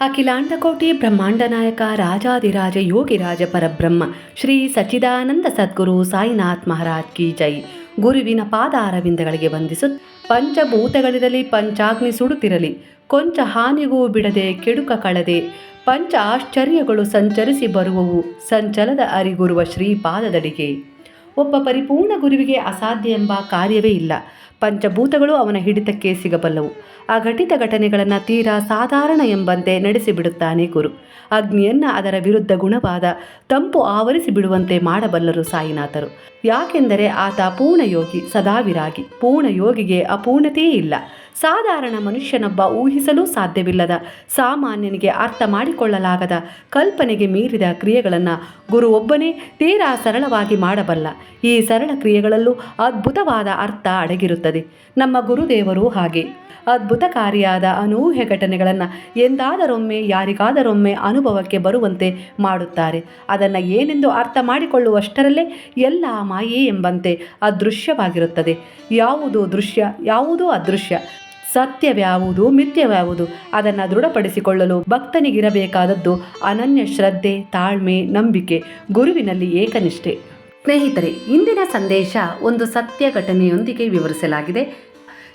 ಅಖಿಲಾಂಡಕೋಟಿ ಬ್ರಹ್ಮಾಂಡ ನಾಯಕ ರಾಜಾದಿರಾಜ ಯೋಗಿರಾಜ ಪರಬ್ರಹ್ಮ, ಶ್ರೀ ಸಚ್ಚಿದಾನಂದ ಸದ್ಗುರು ಸಾಯಿನಾಥ್ ಮಹಾರಾಜ್ ಕಿ ಜೈ. ಗುರುವಿನ ಪಾದಾರವಿಂದಗಳಿಗೆ ವಂದಿಸು ಪಂಚಭೂತಗಳಿರಲಿ, ಪಂಚಾಗ್ನಿ ಸುಡುತ್ತಿರಲಿ, ಕೊಂಚ ಹಾನಿಗೂ ಬಿಡದೆ ಕೆಡುಕ ಕಳದೆ, ಪಂಚ ಆಶ್ಚರ್ಯಗಳು ಸಂಚರಿಸಿ ಬರುವವು, ಸಂಚಲದ ಅರಿಗುರುವ ಶ್ರೀಪಾದದಡಿಗೆ. ಒಬ್ಬ ಪರಿಪೂರ್ಣ ಗುರುವಿಗೆ ಅಸಾಧ್ಯ ಎಂಬ ಕಾರ್ಯವೇ ಇಲ್ಲ. ಪಂಚಭೂತಗಳು ಅವನ ಹಿಡಿತಕ್ಕೆ ಸಿಗಬಲ್ಲವು. ಆ ಘಟಿತ ಘಟನೆಗಳನ್ನು ತೀರಾ ಸಾಧಾರಣ ಎಂಬಂತೆ ನಡೆಸಿಬಿಡುತ್ತಾನೆ ಗುರು. ಅಗ್ನಿಯನ್ನು ಅದರ ವಿರುದ್ಧ ಗುಣವಾದ ತಂಪು ಆವರಿಸಿ ಬಿಡುವಂತೆ ಮಾಡಬಲ್ಲರು ಸಾಯಿನಾಥರು. ಯಾಕೆಂದರೆ ಆತ ಪೂರ್ಣಯೋಗಿ ಸದಾವಿರಾಗಿ ಪೂರ್ಣಯೋಗಿಗೆ ಅಪೂರ್ಣತೆಯೇ ಇಲ್ಲ. ಸಾಧಾರಣ ಮನುಷ್ಯನೊಬ್ಬ ಊಹಿಸಲೂ ಸಾಧ್ಯವಿಲ್ಲದ, ಸಾಮಾನ್ಯನಿಗೆ ಅರ್ಥ ಮಾಡಿಕೊಳ್ಳಲಾಗದ, ಕಲ್ಪನೆಗೆ ಮೀರಿದ ಕ್ರಿಯೆಗಳನ್ನು ಗುರು ಒಬ್ಬನೇ ತೀರಾ ಸರಳವಾಗಿ ಮಾಡಬಲ್ಲ. ಈ ಸರಳ ಕ್ರಿಯೆಗಳಲ್ಲೂ ಅದ್ಭುತವಾದ ಅರ್ಥ ಅಡಗಿರುತ್ತದೆ. ನಮ್ಮ ಗುರುದೇವರು ಹಾಗೆ. ಅದ್ಭುತಕಾರಿಯಾದ ಅನೂಹ್ಯ ಘಟನೆಗಳನ್ನು ಎಂದಾದರೊಮ್ಮೆ, ಯಾರಿಗಾದರೊಮ್ಮೆ ಅನುಭವಕ್ಕೆ ಬರುವಂತೆ ಮಾಡುತ್ತಾರೆ. ಅದನ್ನು ಏನೆಂದು ಅರ್ಥ ಮಾಡಿಕೊಳ್ಳುವಷ್ಟರಲ್ಲೇ ಎಲ್ಲ ಮಾಯೆ ಎಂಬಂತೆ ಅದೃಶ್ಯವಾಗಿರುತ್ತದೆ. ಯಾವುದು ದೃಶ್ಯ, ಯಾವುದೂ ಅದೃಶ್ಯ. ಸತ್ಯವ್ಯಾವುದು ಮಿಥ್ಯವ್ಯಾವುದು ಅದನ್ನು ದೃಢಪಡಿಸಿಕೊಳ್ಳಲು ಭಕ್ತನಿಗಿರಬೇಕಾದದ್ದು ಅನನ್ಯ ಶ್ರದ್ಧೆ, ತಾಳ್ಮೆ, ನಂಬಿಕೆ, ಗುರುವಿನಲ್ಲಿ ಏಕನಿಷ್ಠೆ. ಸ್ನೇಹಿತರೆ, ಇಂದಿನ ಸಂದೇಶ ಒಂದು ಸತ್ಯ ಘಟನೆಯೊಂದಿಗೆ ವಿವರಿಸಲಾಗಿದೆ.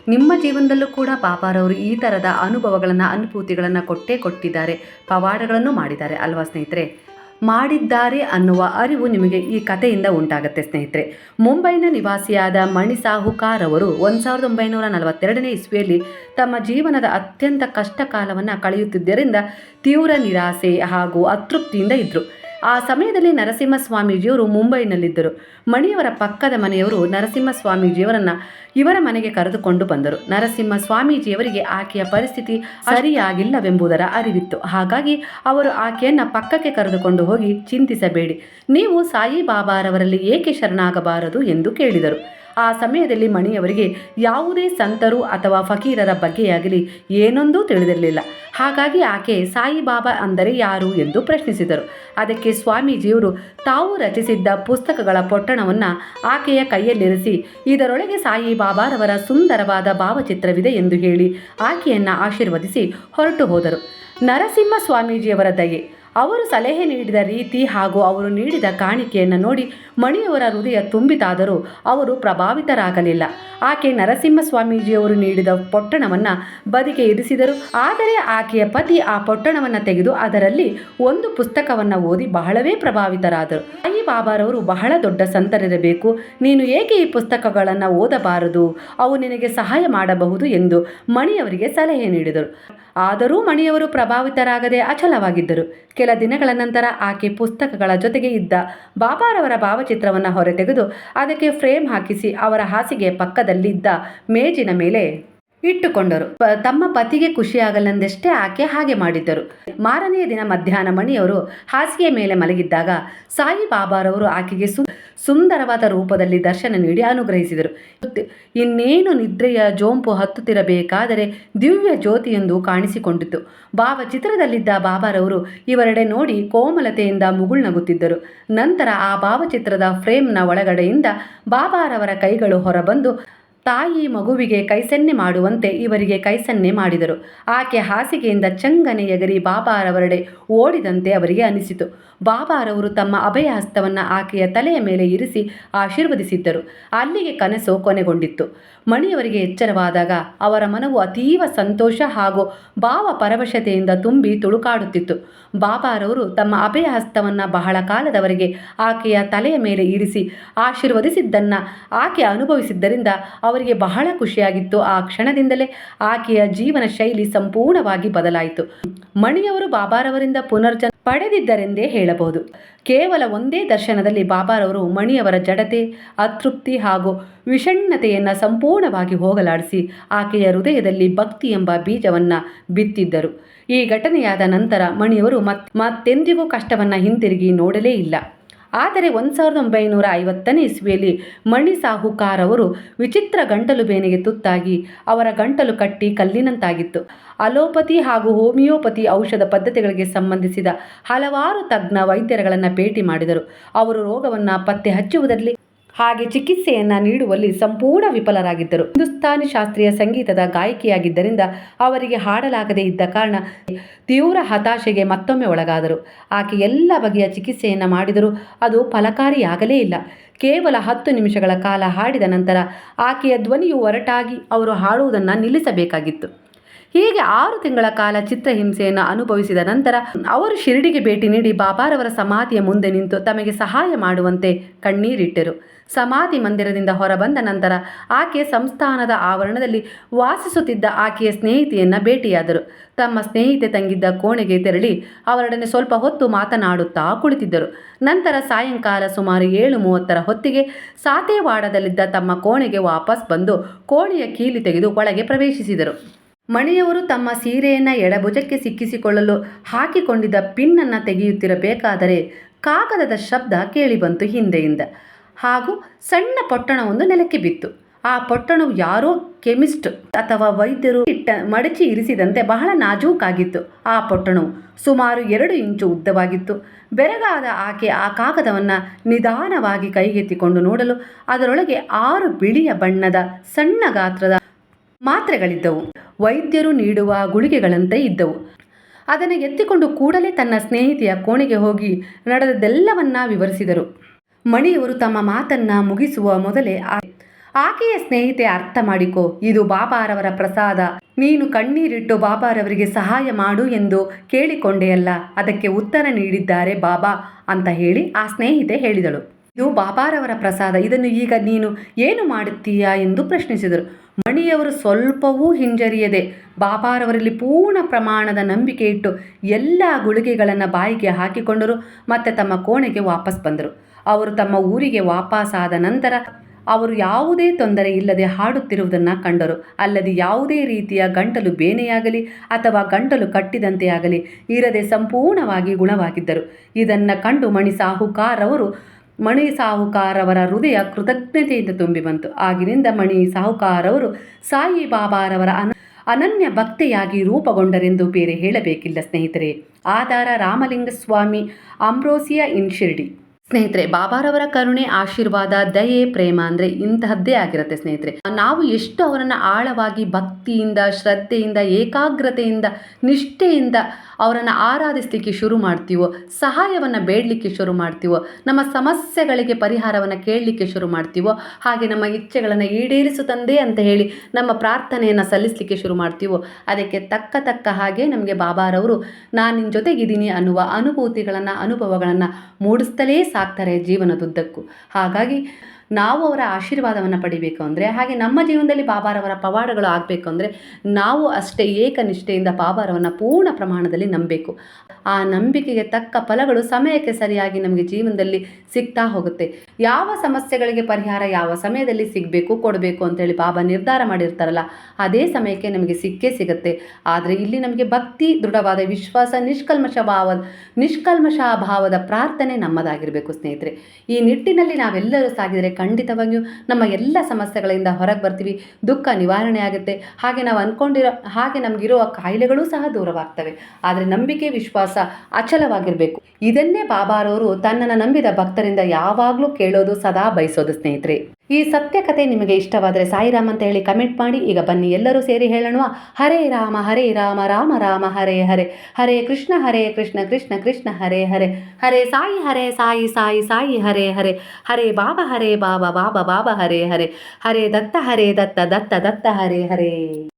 ನಿಮ್ಮ ಜೀವನದಲ್ಲೂ ಕೂಡ ಪಾಪಾರವರು ಈ ಥರದ ಅನುಭವಗಳನ್ನು, ಅನುಭೂತಿಗಳನ್ನು ಕೊಟ್ಟೇ ಕೊಟ್ಟಿದ್ದಾರೆ, ಪವಾಡಗಳನ್ನು ಮಾಡಿದ್ದಾರೆ ಅಲ್ವಾ ಸ್ನೇಹಿತರೆ? ಮಾಡಿದ್ದಾರೆ ಅನ್ನುವ ಅರಿವು ನಿಮಗೆ ಈ ಕಥೆಯಿಂದ ಉಂಟಾಗುತ್ತೆ ಸ್ನೇಹಿತರೆ. ಮುಂಬೈನ ನಿವಾಸಿಯಾದ ಮಣಿ ಸಾಹುಕಾರ್ ಅವರು ಒಂದು ಸಾವಿರದ ಒಂಬೈನೂರ ನಲವತ್ತೆರಡನೇ ಇಸ್ವಿಯಲ್ಲಿ ತಮ್ಮ ಜೀವನದ ಅತ್ಯಂತ ಕಷ್ಟ ಕಾಲವನ್ನು ಕಳೆಯುತ್ತಿದ್ದರಿಂದ ತೀವ್ರ ನಿರಾಸೆ ಹಾಗೂ ಅತೃಪ್ತಿಯಿಂದ ಇದ್ದರು ಆ ಸಮಯದಲ್ಲಿ ನರಸಿಂಹ ಸ್ವಾಮೀಜಿಯವರು ಮುಂಬೈನಲ್ಲಿದ್ದರು. ಮಣಿಯವರ ಪಕ್ಕದ ಮನೆಯವರು ನರಸಿಂಹ ಸ್ವಾಮೀಜಿಯವರನ್ನು ಇವರ ಮನೆಗೆ ಕರೆದುಕೊಂಡು ಬಂದರು. ನರಸಿಂಹ ಸ್ವಾಮೀಜಿಯವರಿಗೆ ಆಕೆಯ ಪರಿಸ್ಥಿತಿ ಸರಿಯಾಗಿಲ್ಲವೆಂಬುದರ ಅರಿವಿತ್ತು. ಹಾಗಾಗಿ ಅವರು ಆಕೆಯನ್ನು ಪಕ್ಕಕ್ಕೆ ಕರೆದುಕೊಂಡು ಹೋಗಿ ಚಿಂತಿಸಬೇಡಿ. ನೀವು ಸಾಯಿಬಾಬಾರವರಲ್ಲಿ ಏಕೆ ಶರಣಾಗಬಾರದು ಎಂದು ಕೇಳಿದರು. ಆ ಸಮಯದಲ್ಲಿ ಮಣಿಯವರಿಗೆ ಯಾವುದೇ ಸಂತರು ಅಥವಾ ಫಕೀರರ ಬಗ್ಗೆಯಾಗಲಿ ಏನೊಂದೂ ತಿಳಿದಿರಲಿಲ್ಲ. ಹಾಗಾಗಿ ಆಕೆ ಸಾಯಿಬಾಬಾ ಅಂದರೆ ಯಾರು ಎಂದು ಪ್ರಶ್ನಿಸಿದರು. ಅದಕ್ಕೆ ಸ್ವಾಮೀಜಿಯವರು ತಾವು ರಚಿಸಿದ್ದ ಪುಸ್ತಕಗಳ ಪೊಟ್ಟಣವನ್ನು ಆಕೆಯ ಕೈಯಲ್ಲಿರಿಸಿ, ಇದರೊಳಗೆ ಸಾಯಿಬಾಬಾರವರ ಸುಂದರವಾದ ಭಾವಚಿತ್ರವಿದೆ ಎಂದು ಹೇಳಿ ಆಕೆಯನ್ನು ಆಶೀರ್ವದಿಸಿ ಹೊರಟು ಹೋದರು. ನರಸಿಂಹ ಸ್ವಾಮೀಜಿಯವರ ದಯೆ. ಅವರು ಸಲಹೆ ನೀಡಿದ ರೀತಿ ಹಾಗೂ ಅವರು ನೀಡಿದ ಕಾಣಿಕೆಯನ್ನು ನೋಡಿ ಮಣಿಯವರ ಹೃದಯ ತುಂಬಿತಾದರೂ ಅವರು ಪ್ರಭಾವಿತರಾಗಲಿಲ್ಲ. ಆಕೆ ನರಸಿಂಹ ಸ್ವಾಮೀಜಿಯವರು ನೀಡಿದ ಪೊಟ್ಟಣವನ್ನು ಬದಿಗೆ ಇರಿಸಿದರು. ಆದರೆ ಆಕೆಯ ಪತಿ ಆ ಪೊಟ್ಟಣವನ್ನು ತೆಗೆದು ಅದರಲ್ಲಿ ಒಂದು ಪುಸ್ತಕವನ್ನು ಓದಿ ಬಹಳವೇ ಪ್ರಭಾವಿತರಾದರು. ಸಾಯಿ ಬಾಬಾರವರು ಬಹಳ ದೊಡ್ಡ ಸಂತರಿರಬೇಕು. ನೀನು ಏಕೆ ಈ ಪುಸ್ತಕಗಳನ್ನು ಓದಬಾರದು? ಅವು ನಿನಗೆ ಸಹಾಯ ಮಾಡಬಹುದು ಎಂದು ಮಣಿಯವರಿಗೆ ಸಲಹೆ ನೀಡಿದರು. ಆದರೂ ಮಣಿಯವರು ಪ್ರಭಾವಿತರಾಗದೆ ಅಚಲವಾಗಿದ್ದರು. ಕೆಲ ದಿನಗಳ ನಂತರ ಆಕೆ ಪುಸ್ತಕಗಳ ಜೊತೆಗೆ ಇದ್ದ ಬಾಬಾರವರ ಭಾವಚಿತ್ರವನ್ನು ಹೊರತೆಗೆದು ಅದಕ್ಕೆ ಫ್ರೇಮ್ ಹಾಕಿಸಿ ಅವರ ಹಾಸಿಗೆ ಪಕ್ಕದಲ್ಲಿದ್ದ ಮೇಜಿನ ಮೇಲೆ ಇಟ್ಟುಕೊಂಡರು. ತಮ್ಮ ಪತಿಗೆ ಖುಷಿಯಾಗಲೆಂದಷ್ಟೇ ಆಕೆ ಹಾಗೆ ಮಾಡಿದ್ದರು. ಮಾರನೆಯ ದಿನ ಮಧ್ಯಾಹ್ನ ಮಣಿಯವರು ಹಾಸಿಗೆಯ ಮೇಲೆ ಮಲಗಿದ್ದಾಗ ಸಾಯಿ ಬಾಬಾರವರು ಆಕೆಗೆ ಸು, ಸುಂದರವಾದ ರೂಪದಲ್ಲಿ ದರ್ಶನ ನೀಡಿ ಅನುಗ್ರಹಿಸಿದರು. ಇನ್ನೇನು ನಿದ್ರೆಯ ಜೋಂಪು ಹತ್ತುತ್ತಿರಬೇಕಾದರೆ ದಿವ್ಯ ಜ್ಯೋತಿಯೊಂದು ಕಾಣಿಸಿಕೊಂಡಿತು. ಭಾವಚಿತ್ರದಲ್ಲಿದ್ದ ಬಾಬಾರವರು ಇವರೆಡೆ ನೋಡಿ ಕೋಮಲತೆಯಿಂದ ಮುಗುಳ್ನಗುತ್ತಿದ್ದರು. ನಂತರ ಆ ಭಾವಚಿತ್ರದ ಫ್ರೇಮ್ನ ಒಳಗಡೆಯಿಂದ ಬಾಬಾರವರ ಕೈಗಳು ಹೊರಬಂದು ತಾಯಿ ಮಗುವಿಗೆ ಕೈಸನ್ನೆ ಮಾಡುವಂತೆ ಇವರಿಗೆ ಕೈಸನ್ನೆ ಮಾಡಿದರು. ಆಕೆ ಹಾಸಿಗೆಯಿಂದ ಚಂಗನೆ ಎಗರಿ ಬಾಬಾರವರೆಡೆ ಓಡಿದಂತೆ ಅವರಿಗೆ ಅನಿಸಿತು. ಬಾಬಾರವರು ತಮ್ಮ ಅಭಯ ಹಸ್ತವನ್ನು ಆಕೆಯ ತಲೆಯ ಮೇಲೆ ಇರಿಸಿ ಆಶೀರ್ವದಿಸಿದ್ದರು. ಅಲ್ಲಿಗೆ ಕನಸು ಕೊನೆಗೊಂಡಿತ್ತು. ಮಣಿಯವರಿಗೆ ಎಚ್ಚರವಾದಾಗ ಅವರ ಮನವು ಅತೀವ ಸಂತೋಷ ಹಾಗೂ ಭಾವ ಪರವಶತೆಯಿಂದ ತುಂಬಿ ತುಳುಕಾಡುತ್ತಿತ್ತು. ಬಾಬಾರವರು ತಮ್ಮ ಅಭಯ ಹಸ್ತವನ್ನು ಬಹಳ ಕಾಲದವರೆಗೆ ಆಕೆಯ ತಲೆಯ ಮೇಲೆ ಇರಿಸಿ ಆಶೀರ್ವದಿಸಿದ್ದನ್ನು ಆಕೆ ಅನುಭವಿಸಿದ್ದರಿಂದ ಅವರಿಗೆ ಬಹಳ ಖುಷಿಯಾಗಿತ್ತು. ಆ ಕ್ಷಣದಿಂದಲೇ ಆಕೆಯ ಜೀವನ ಶೈಲಿ ಸಂಪೂರ್ಣವಾಗಿ ಬದಲಾಯಿತು. ಮಣಿಯವರು ಬಾಬಾರವರಿಂದ ಪುನರ್ಜನ್ ಪಡೆದಿದ್ದರೆಂದೇ ಹೇಳಬಹುದು. ಕೇವಲ ಒಂದೇ ದರ್ಶನದಲ್ಲಿ ಬಾಬಾರವರು ಮಣಿಯವರ ಜಡತೆ, ಅತೃಪ್ತಿ ಹಾಗೂ ವಿಷಣ್ಣತೆಯನ್ನು ಸಂಪೂರ್ಣವಾಗಿ ಹೋಗಲಾಡಿಸಿ ಆಕೆಯ ಹೃದಯದಲ್ಲಿ ಭಕ್ತಿ ಎಂಬ ಬೀಜವನ್ನು ಬಿತ್ತಿದ್ದರು. ಈ ಘಟನೆಯಾದ ನಂತರ ಮಣಿಯವರು ಮತ್, ಮತ್ತೆಂದಿಗೂ ಕಷ್ಟವನ್ನು ಹಿಂತಿರುಗಿ ನೋಡಲೇ ಇಲ್ಲ. ಆದರೆ ಒಂದು ಸಾವಿರದ ಒಂಬೈನೂರ ಐವತ್ತನೇ ಇಸ್ವಿಯಲ್ಲಿ ಮಣಿ ಸಾಹುಕಾರ್ ಅವರು ವಿಚಿತ್ರ ಗಂಟಲು ಬೇನೆಗೆ ತುತ್ತಾಗಿ ಅವರ ಗಂಟಲು ಕಟ್ಟಿ ಕಲ್ಲಿನಂತಾಗಿತ್ತು. ಅಲೋಪತಿ ಹಾಗೂ ಹೋಮಿಯೋಪತಿ ಔಷಧ ಪದ್ಧತಿಗಳಿಗೆ ಸಂಬಂಧಿಸಿದ ಹಲವಾರು ತಜ್ಞ ವೈದ್ಯರುಗಳನ್ನು ಭೇಟಿ ಮಾಡಿದರು. ಅವರು ರೋಗವನ್ನು ಪತ್ತೆ ಹಚ್ಚುವುದರಲ್ಲಿ ಹಾಗೆ ಚಿಕಿತ್ಸೆಯನ್ನ ನೀಡುವಲ್ಲಿ ಸಂಪೂರ್ಣ ವಿಫಲರಾಗಿದ್ದರು. ಹಿಂದೂಸ್ತಾನಿ ಶಾಸ್ತ್ರೀಯ ಸಂಗೀತದ ಗಾಯಕಿಯಾಗಿದ್ದರಿಂದ ಅವರಿಗೆ ಹಾಡಲಾಗದೇ ಇದ್ದ ಕಾರಣ ತೀವ್ರ ಹತಾಶೆಗೆ ಮತ್ತೊಮ್ಮೆ ಒಳಗಾದರು. ಆಕೆ ಎಲ್ಲ ಬಗೆಯ ಚಿಕಿತ್ಸೆಯನ್ನು ಮಾಡಿದರೂ ಅದು ಫಲಕಾರಿಯಾಗಲೇ ಇಲ್ಲ. ಕೇವಲ ಹತ್ತು ನಿಮಿಷಗಳ ಕಾಲ ಹಾಡಿದ ನಂತರ ಆಕೆಯ ಧ್ವನಿಯು ಒರಟಾಗಿ ಅವರು ಹಾಡುವುದನ್ನು ನಿಲ್ಲಿಸಬೇಕಾಗಿತ್ತು. ಹೀಗೆ ಆರು ತಿಂಗಳ ಕಾಲ ಚಿತ್ರಹಿಂಸೆಯನ್ನು ಅನುಭವಿಸಿದ ನಂತರ ಅವರು ಶಿರಡಿಗೆ ಭೇಟಿ ನೀಡಿ ಬಾಬಾರವರ ಸಮಾಧಿಯ ಮುಂದೆ ನಿಂತು ತಮಗೆ ಸಹಾಯ ಮಾಡುವಂತೆ ಕಣ್ಣೀರಿಟ್ಟರು. ಸಮಾಧಿ ಮಂದಿರದಿಂದ ಹೊರಬಂದ ನಂತರ ಆಕೆ ಸಂಸ್ಥಾನದ ಆವರಣದಲ್ಲಿ ವಾಸಿಸುತ್ತಿದ್ದ ಆಕೆಯ ಸ್ನೇಹಿತೆಯನ್ನು ಭೇಟಿಯಾದರು. ತಮ್ಮ ಸ್ನೇಹಿತೆ ತಂಗಿದ್ದ ಕೋಣೆಗೆ ತೆರಳಿ ಅವರೊಡನೆ ಸ್ವಲ್ಪ ಹೊತ್ತು ಮಾತನಾಡುತ್ತಾ ಕುಳಿತಿದ್ದರು. ನಂತರ ಸಾಯಂಕಾಲ ಸುಮಾರು ಏಳು ಮೂವತ್ತರ ಹೊತ್ತಿಗೆ ಸಾತೇವಾಡದಲ್ಲಿದ್ದ ತಮ್ಮ ಕೋಣೆಗೆ ವಾಪಸ್ ಬಂದು ಕೋಣೆಯ ಕೀಲಿ ತೆಗೆದು ಒಳಗೆ ಪ್ರವೇಶಿಸಿದರು. ಮಣಿಯವರು ತಮ್ಮ ಸೀರೆಯನ್ನು ಎಡಭುಜಕ್ಕೆ ಸಿಕ್ಕಿಸಿಕೊಳ್ಳಲು ಹಾಕಿಕೊಂಡಿದ್ದ ಪಿನ್ನನ್ನು ತೆಗೆಯುತ್ತಿರಬೇಕಾದರೆ ಕಾಗದದ ಶಬ್ದ ಕೇಳಿಬಂತು ಹಿಂದೆಯಿಂದ. ಹಾಗೂ ಸಣ್ಣ ಪೊಟ್ಟಣವೊಂದು ನೆಲಕ್ಕೆ ಬಿತ್ತು. ಆ ಪೊಟ್ಟಣವು ಯಾರೋ ಕೆಮಿಸ್ಟ್ ಅಥವಾ ವೈದ್ಯರು ಇಟ್ಟ ಮಡಚಿ ಇರಿಸಿದಂತೆ ಬಹಳ ನಾಜೂಕಾಗಿತ್ತು. ಆ ಪೊಟ್ಟಣವು ಸುಮಾರು ಎರಡು ಇಂಚು ಉದ್ದವಾಗಿತ್ತು. ಬೆರಗಾದ ಆಕೆ ಆ ಕಾಗದವನ್ನು ನಿಧಾನವಾಗಿ ಕೈಗೆತ್ತಿಕೊಂಡು ನೋಡಲು ಅದರೊಳಗೆ ಆರು ಬಿಳಿಯ ಬಣ್ಣದ ಸಣ್ಣ ಗಾತ್ರದ ಮಾತ್ರೆಗಳಿದ್ದವು. ವೈದ್ಯರು ನೀಡುವ ಗುಳಿಗೆಗಳಂತೆ ಇದ್ದವು. ಅದನ್ನು ಎತ್ತಿಕೊಂಡು ಕೂಡಲೇ ತನ್ನ ಸ್ನೇಹಿತೆಯ ಕೋಣೆಗೆ ಹೋಗಿ ನಡೆದದ್ದೆಲ್ಲವನ್ನ ವಿವರಿಸಿದರು. ಮಣಿಯವರು ತಮ್ಮ ಮಾತನ್ನ ಮುಗಿಸುವ ಮೊದಲೇ ಆಕೆಯ ಸ್ನೇಹಿತೆ ಅರ್ಥ ಮಾಡಿಕೊ, ಇದು ಬಾಬಾರವರ ಪ್ರಸಾದ. ನೀನು ಕಣ್ಣೀರಿಟ್ಟು ಬಾಬಾರವರಿಗೆ ಸಹಾಯ ಮಾಡು ಎಂದು ಕೇಳಿಕೊಂಡೆಯಲ್ಲ ಅದಕ್ಕೆ ಉತ್ತರ ನೀಡಿದ್ದಾರೆ ಬಾಬಾ ಅಂತ ಹೇಳಿ ಆ ಸ್ನೇಹಿತೆ ಹೇಳಿದಳು. ಇದು ಬಾಬಾರವರ ಪ್ರಸಾದ, ಇದನ್ನು ಈಗ ನೀನು ಏನು ಮಾಡುತ್ತೀಯಾ ಎಂದು ಪ್ರಶ್ನಿಸಿದರು. ಮಣಿಯವರು ಸ್ವಲ್ಪವೂ ಹಿಂಜರಿಯದೆ ಬಾಬಾರವರಲ್ಲಿ ಪೂರ್ಣ ಪ್ರಮಾಣದ ನಂಬಿಕೆ ಇಟ್ಟು ಎಲ್ಲ ಗುಳಿಗೆಗಳನ್ನು ಬಾಯಿಗೆ ಹಾಕಿಕೊಂಡರು, ಮತ್ತೆ ತಮ್ಮ ಕೋಣೆಗೆ ವಾಪಸ್ ಬಂದರು. ಅವರು ತಮ್ಮ ಊರಿಗೆ ವಾಪಸ್ಸಾದ ನಂತರ ಅವರು ಯಾವುದೇ ತೊಂದರೆ ಇಲ್ಲದೆ ಹಾಡುತ್ತಿರುವುದನ್ನು ಕಂಡರು. ಅಲ್ಲದೆ ಯಾವುದೇ ರೀತಿಯ ಗಂಟಲು ಬೇನೆಯಾಗಲಿ ಅಥವಾ ಗಂಟಲು ಕಟ್ಟಿದಂತೆ ಆಗಲಿ, ಇರದೆ ಸಂಪೂರ್ಣವಾಗಿ ಗುಣವಾಗಿದ್ದರು. ಇದನ್ನು ಕಂಡು ಮಣಿ ಸಾಹುಕಾರ್ ಅವರು ಮಣಿ ಸಾಹುಕಾರವರ ಹೃದಯ ಕೃತಜ್ಞತೆಯಿಂದ ತುಂಬಿ ಬಂತು. ಆಗಿನಿಂದ ಮಣಿ ಸಾಹುಕಾರವರು ಸಾಯಿ ಬಾಬಾರವರ ಅನ, ಅನನ್ಯ ಭಕ್ತೆಯಾಗಿ ರೂಪಗೊಂಡರೆಂದು ಬೇರೆ ಹೇಳಬೇಕಿಲ್ಲ ಸ್ನೇಹಿತರೆ. ಆಧಾರ ರಾಮಲಿಂಗಸ್ವಾಮಿ, ಅಂಬ್ರೋಸಿಯಾ ಇನ್ ಶಿರ್ಡಿ ಸ್ನೇಹಿತರೆ, ಬಾಬಾರವರ ಕರುಣೆ, ಆಶೀರ್ವಾದ, ದಯೆ, ಪ್ರೇಮ ಅಂದರೆ ಇಂತಹದ್ದೇ ಆಗಿರುತ್ತೆ ಸ್ನೇಹಿತರೆ. ನಾವು ಎಷ್ಟು ಅವರನ್ನು ಆಳವಾಗಿ ಭಕ್ತಿಯಿಂದ, ಶ್ರದ್ಧೆಯಿಂದ, ಏಕಾಗ್ರತೆಯಿಂದ, ನಿಷ್ಠೆಯಿಂದ ಅವರನ್ನು ಆರಾಧಿಸಲಿಕ್ಕೆ ಶುರು ಮಾಡ್ತೀವೋ, ಸಹಾಯವನ್ನು ಬೇಡಲಿಕ್ಕೆ ಶುರು ಮಾಡ್ತೀವೋ, ನಮ್ಮ ಸಮಸ್ಯೆಗಳಿಗೆ ಪರಿಹಾರವನ್ನು ಕೇಳಲಿಕ್ಕೆ ಶುರು ಮಾಡ್ತೀವೋ, ಹಾಗೆ ನಮ್ಮ ಇಚ್ಛೆಗಳನ್ನು ಈಡೇರಿಸು ತಂದೆ ಅಂತ ಹೇಳಿ ನಮ್ಮ ಪ್ರಾರ್ಥನೆಯನ್ನು ಸಲ್ಲಿಸಲಿಕ್ಕೆ ಶುರು ಮಾಡ್ತೀವೋ, ಅದಕ್ಕೆ ತಕ್ಕ ತಕ್ಕ ಹಾಗೆ ನಮಗೆ ಬಾಬಾರವರು, ನಾನು ನಿನ್ನ ಜೊತೆಗಿದ್ದೀನಿ ಅನ್ನುವ ಅನುಭೂತಿಗಳನ್ನು, ಅನುಭವಗಳನ್ನು ಮೂಡಿಸ್ತಲೇ ಸಾಕ್ತಾರೆ ಜೀವನದುದ್ದಕ್ಕೂ. ಹಾಗಾಗಿ ನಾವು ಅವರ ಆಶೀರ್ವಾದವನ್ನು ಪಡಿಬೇಕು ಅಂದರೆ, ಹಾಗೆ ನಮ್ಮ ಜೀವನದಲ್ಲಿ ಬಾಬಾರವರ ಪವಾಡಗಳು ಆಗಬೇಕು ಅಂದರೆ, ನಾವು ಅಷ್ಟೇ ಏಕನಿಷ್ಠೆಯಿಂದ ಬಾಬಾರವನ್ನು ಪೂರ್ಣ ಪ್ರಮಾಣದಲ್ಲಿ ನಂಬಬೇಕು. ಆ ನಂಬಿಕೆಗೆ ತಕ್ಕ ಫಲಗಳು ಸಮಯಕ್ಕೆ ಸರಿಯಾಗಿ ನಮಗೆ ಜೀವನದಲ್ಲಿ ಸಿಗ್ತಾ ಹೋಗುತ್ತೆ. ಯಾವ ಸಮಸ್ಯೆಗಳಿಗೆ ಪರಿಹಾರ ಯಾವ ಸಮಯದಲ್ಲಿ ಸಿಗಬೇಕು, ಕೊಡಬೇಕು ಅಂತೇಳಿ ಬಾಬಾ ನಿರ್ಧಾರ ಮಾಡಿರ್ತಾರಲ್ಲ, ಅದೇ ಸಮಯಕ್ಕೆ ನಮಗೆ ಸಿಕ್ಕೇ ಸಿಗುತ್ತೆ. ಆದರೆ ಇಲ್ಲಿ ನಮಗೆ ಭಕ್ತಿ, ದೃಢವಾದ ವಿಶ್ವಾಸ, ನಿಷ್ಕಲ್ಮಶ ಭಾವ ನಿಷ್ಕಲ್ಮಶ ಭಾವದ ಪ್ರಾರ್ಥನೆ ನಮ್ಮದಾಗಿರಬೇಕು ಸ್ನೇಹಿತರೆ. ಈ ನಿಟ್ಟಿನಲ್ಲಿ ನಾವೆಲ್ಲರೂ ಸಾಗಿದರೆ ಖಂಡಿತವಾಗಿಯೂ ನಮ್ಮ ಎಲ್ಲ ಸಮಸ್ಯೆಗಳಿಂದ ಹೊರಗೆ ಬರ್ತೀವಿ. ದುಃಖ ನಿವಾರಣೆ ಆಗುತ್ತೆ. ಹಾಗೆ ನಾವು ಅಂದ್ಕೊಂಡಿರೋ ಹಾಗೆ ನಮಗಿರುವ ಕಾಯಿಲೆಗಳು ಸಹ ದೂರವಾಗ್ತವೆ. ಆದರೆ ನಂಬಿಕೆ, ವಿಶ್ವಾಸ ಅಚಲವಾಗಿರಬೇಕು. ಇದನ್ನೇ ಬಾಬಾರವರು ತನ್ನನ್ನು ನಂಬಿದ ಭಕ್ತರಿಂದ ಯಾವಾಗಲೂ ಕೇಳೋದು, ಸದಾ ಬಯಸೋದು ಸ್ನೇಹಿತರೆ. ಈ ಸತ್ಯ ಕಥೆ ನಿಮಗೆ ಇಷ್ಟವಾದರೆ ಸಾಯಿರಾಮ್ ಅಂತ ಹೇಳಿ ಕಮೆಂಟ್ ಮಾಡಿ. ಈಗ ಬನ್ನಿ, ಎಲ್ಲರೂ ಸೇರಿ ಹೇಳೋಣ ಹರೇ ರಾಮ ಹರೇ ರಾಮ ರಾಮ ರಾಮ, ಹರೇ ಹರೇ. ಹರೇ ಕೃಷ್ಣ ಹರೇ ಕೃಷ್ಣ ಕೃಷ್ಣ ಕೃಷ್ಣ, ಹರೇ ಹರೇ. ಹರೇ ಸಾಯಿ ಹರೇ ಸಾಯಿ ಸಾಯಿ ಸಾಯಿ, ಹರೇ ಹರೇ. ಹರೇ ಬಾಬಾ ಹರೇ ಬಾಬಾ ಬಾಬಾ ಬಾಬಾ, ಹರೇ ಹರೇ. ಹರೇ ದತ್ತ ಹರೇ ದತ್ತ ದತ್ತ ದತ್ತ, ಹರೇ ಹರೇ.